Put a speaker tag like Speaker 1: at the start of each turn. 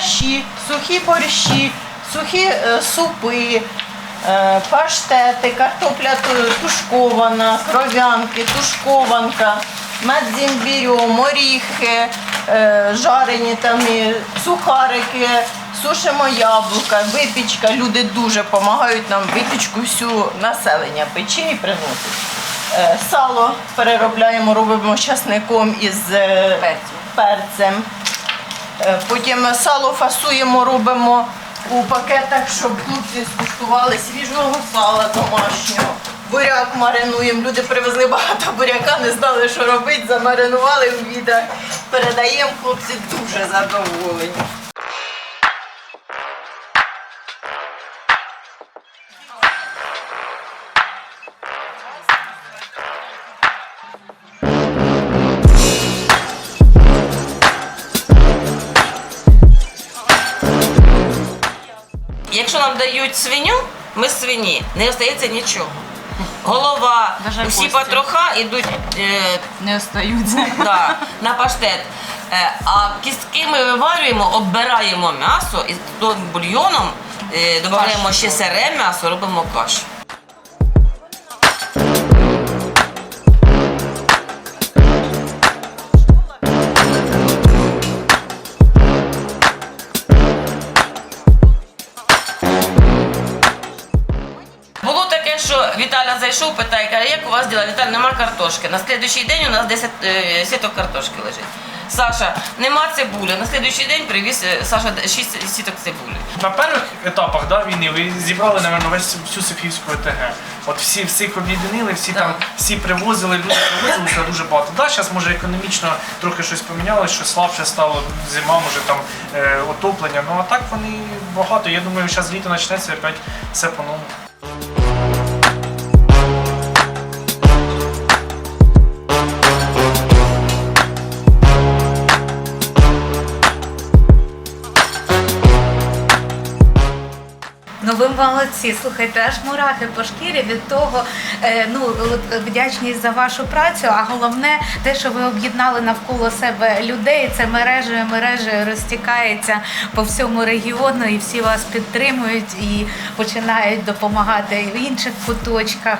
Speaker 1: борщі, сухі борщі, сухі е, супи, е, паштети, картопля тушкована, кров'янки, тушкованка, мед з імбірем, оріхи, е, жарені там сухарики, сушимо яблука, випічка. Люди дуже допомагають нам випічку всю населення пече і приносить. Сало переробляємо, робимо часником із
Speaker 2: Перцем.
Speaker 1: перцем. Е, Потім сало фасуємо, робимо у пакетах, щоб хлопці скуштували свіжого сала домашнього. Буряк маринуємо. Люди привезли багато буряка, не знали, що робити, замаринували в відах. Передаємо, хлопці дуже задоволені.
Speaker 2: Якщо нам дають свиню, ми свині, не остається нічого. Голова,
Speaker 3: Даже
Speaker 2: всі
Speaker 3: кості.
Speaker 2: патроха йдуть е,
Speaker 3: Не остаються.
Speaker 2: да, на паштет. Е, а кістки ми виварюємо, оббираємо м'ясо і то бульйоном е, додаємо ще сире м'ясо, робимо кашу. Таке, що Віталя зайшов, питає, каже, як у вас діла? Віталь, нема картошки. На слідуючий день у нас 10 е, сіток картошки лежить. Саша, нема цибулі. На слідуючий день привіз е, Саша 6 сіток цибулі.
Speaker 4: На перших етапах да, війни ви зібрали, напевно, весь всю Софіївську ОТГ. От всі всіх об'єднали, всі там всі привозили, люди привозилися дуже багато. Да, зараз може економічно трохи щось помінялось, що слабше стало зима, може там е, отоплення. Ну а так вони багато. Я думаю, зараз літо почнеться, опять все по-новому.
Speaker 5: Ну ви молодці, слухайте, аж мурахи по шкірі від того, е, ну вдячність за вашу працю. А головне, те, що ви об'єднали навколо себе людей, це мережею мережею розтікається по всьому регіону, і всі вас підтримують і починають допомагати в інших куточках.